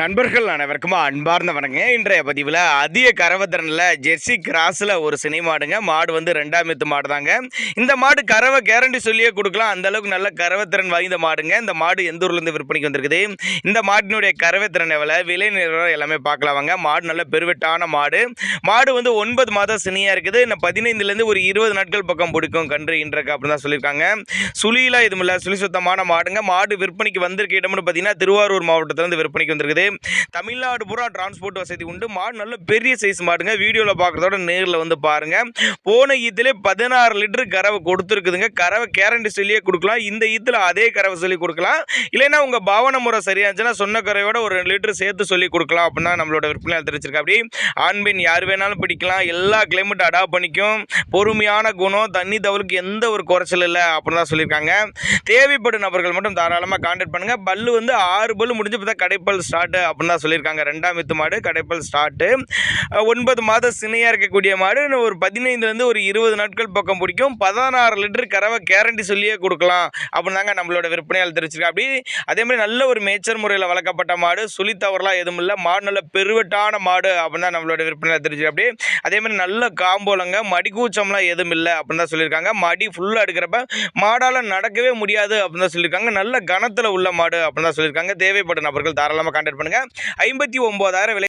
நண்பர்கள் அனைவருக்கும் அன்பார்ந்த வணங்க இன்றைய பதிவில் அதிக கரவத்திறனில் ஜெர்சி கிராஸில் ஒரு சினை மாடுங்க. மாடு வந்து ரெண்டாம் எத்து மாடு தாங்க இந்த மாடு கறவை கேரண்டி சொல்லியே கொடுக்கலாம். அந்த அளவுக்கு நல்ல கரவத்திறன் வாய்ந்த மாடுங்க. இந்த மாடு எந்த ஊர்லேருந்து விற்பனைக்கு வந்திருக்குது? இந்த மாட்டினுடைய கறவைத்திறன் எவ்வளோ விலை நிலவரம் எல்லாமே பார்க்கலாமாங்க மாடு நல்ல பெருவெட்டான மாடு. மாடு வந்து ஒன்பது மாதம் சினியாக இருக்குது. இன்னும் பதினைந்துலேருந்து ஒரு இருபது நாட்கள் பக்கம் பிடிக்கும். கன்று இன்றக்கு அப்படின்னு தான் சொல்லியிருக்காங்க. சுழியெலாம் இதுவும் இல்லை. சுழி சுத்தமான மாடுங்க. மாடு விற்பனைக்கு வந்திருக்க இடம்னு பார்த்தீங்கன்னா திருவாரூர் மாவட்டத்திலேருந்து விற்பனைக்கு வந்திருக்குது. தமிழ்நாடு பூரா டிரான்ஸ்போர்ட் வசதி உண்டு. மாடு நல்ல பெரிய சைஸ் மாடுங்க. வீடியோவில் பார்க்குறதோட நேரில் வந்து பாருங்கள் போன ஈத்திலே பதினாறு லிட்டரு கறவை கொடுத்துருக்குதுங்க. கறவை கேரண்டி சொல்லியே கொடுக்கலாம். இந்த ஈத்தில் அதே கறவை சொல்லி கொடுக்கலாம். இல்லைன்னா உங்கள் பாவன முறை சரியாச்சுன்னா சொன்ன கறவையோட ஒரு ரெண்டு லிட்டரு சேர்த்து சொல்லி கொடுக்கலாம் அப்படின்னா நம்மளோட விற்பனையால் தெரிவிச்சிருக்கா அப்படி ஆண் பெண் யார் வேணாலும் பிடிக்கலாம். எல்லா கிளைமேட் அடாப்ட் பண்ணிக்கும். பொறுமையான குணம் தண்ணி தவறுக்கு எந்த ஒரு குறைச்சல் இல்லை அப்படின்னு தான் சொல்லியிருக்காங்க. தேவைப்படும் நபர்கள் மட்டும் தாராளமாக கான்டாக்ட் பண்ணுங்கள் பல்லு வந்து ஆறு பல்லு முடிஞ்சு தான் கடைப்பல் ஸ்டார்ட்டு அப்படின்னு தான் சொல்லியிருக்காங்க. ரெண்டாம் வித்து மாடு கடைப்பல் ஸ்டார்ட்டு ஒன்பது மாதம் சினையாக இருக்கக்கூடிய மாடு. ஒரு பதினைந்துலேருந்து ஒரு இருபது நாட்கள் பக்கம் பிடிக்கும். பதினாறு லிட்டர் கறவை கேரண்டி சொல்லியே கொடுக்கலாம் அப்படின்னு தாங்க நம்மளோட விற்பனையால் தெரிவிச்சிருக்கேன் அப்படி அதே மாதிரி நல்ல ஒரு மேய்ச்சல் முறையில் வளர்க்கப்பட்ட மாடு. சுழி தவறலாம் எதுவும் இல்லை. மாடு நல்ல பெருவெட்டான மாடு அப்படின்னு தான் நம்மளோட விற்பனையில் தெரிஞ்சிருக்கு அப்படி அதே மாதிரி நல்ல காம்போலங்க மடிக்கூச்சம்லாம் எதுவும் இல்லை அப்படின்னு தான் சொல்லியிருக்காங்க. மடி ஃபுல்லாக எடுக்கிறப்ப மாடால் நடக்கவே முடியாது அப்படின்னு தான் சொல்லியிருக்காங்க. நல்ல கனத்தில் உள்ள மாடு அப்படின்னு தான் சொல்லியிருக்காங்க. தேவைப்படும் நபர்கள் தாராளமாக கான்டாக்ட் பண்ணுங்கள் ஐம்பத்தி ஒம்போதாயிரம் விலை